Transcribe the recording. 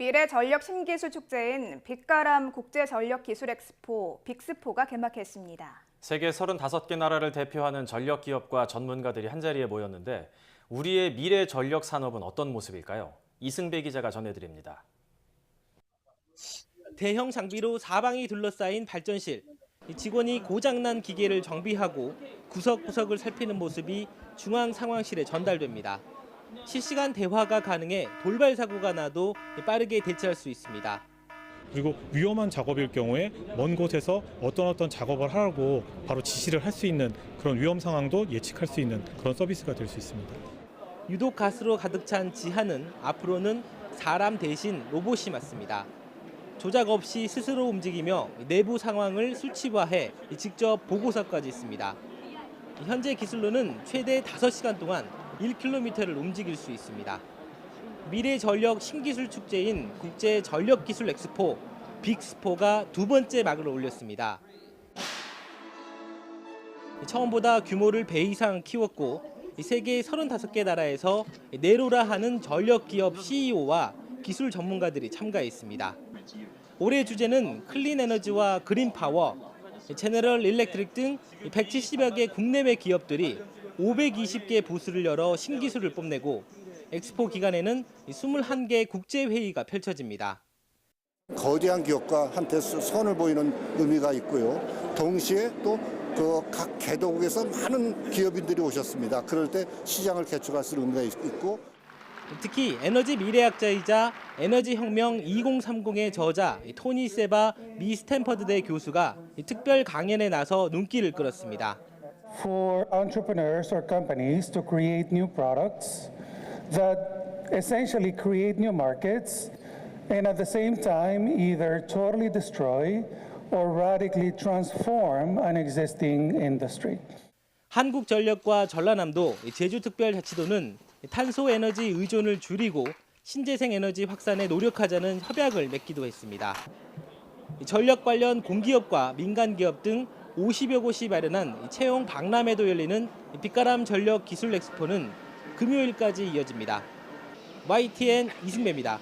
미래 전력 신기술 축제인 빛가람 국제 전력 기술 엑스포 빅스포가 개막했습니다. 세계 35개 나라를 대표하는 전력 기업과 전문가들이 한자리에 모였는데 우리의 미래 전력 산업은 어떤 모습일까요? 이승배 기자가 전해드립니다. 대형 장비로 사방이 둘러싸인 발전실. 이 직원이 고장난 기계를 정비하고 구석구석을 살피는 모습이 중앙 상황실에 전달됩니다. 실시간 대화가 가능해 돌발 사고가 나도 빠르게 대처할 수 있습니다. 그리고 위험한 작업일 경우에 먼 곳에서 어떤 어떤 작업을 하라고 바로 지시를 할 수 있는 그런 위험 상황도 예측할 수 있는 그런 서비스가 될 수 있습니다. 유독 가스로 가득 찬 지하는 앞으로는 사람 대신 로봇이 맡습니다. 조작 없이 스스로 움직이며 내부 상황을 수치화해 직접 보고서까지 씁니다. 현재 기술로는 최대 5시간 동안 1km를 움직일 수 있습니다. 미래 전력 신기술 축제인 국제 전력 기술 엑스포 빅스포가 두 번째 막을 올렸습니다. 처음보다 규모를 배 이상 키웠고 세계 35개 나라에서 네로라 하는 전력 기업 CEO와 기술 전문가들이 참가했습니다. 올해 주제는 클린 에너지와 그린 파워, 제너럴 일렉트릭 등 170여 개 국내외 기업들이 520개 부스를 열어 신기술을 뽐내고 엑스포 기간에는 21개 국제 회의가 펼쳐집니다. 거대한 기업과 한테 선을 보이는 의미가 있고요. 동시에 또 그 각 개도국에서 많은 기업인들이 오셨습니다. 그럴 때 시장을 개척할 수 있는 의미가 있고 특히 에너지 미래학자이자 에너지 혁명 2030의 저자 토니 세바 미 스탠퍼드대 교수가 특별 강연에 나서 눈길을 끌었습니다. For entrepreneurs or companies to create new products that essentially create new markets and at the same time either totally destroy or radically transform an existing industry. 한국전력과 전라남도 제주특별자치도는 탄소 에너지 의존을 줄이고 신재생 에너지 확산에 노력하자는 협약을 맺기도 했습니다. 전력 관련 공기업과 민간 기업 등 50여 곳이 마련한 채용 박람회도 열리는 빛가람 전력 기술 엑스포는 금요일까지 이어집니다. YTN 이승배입니다.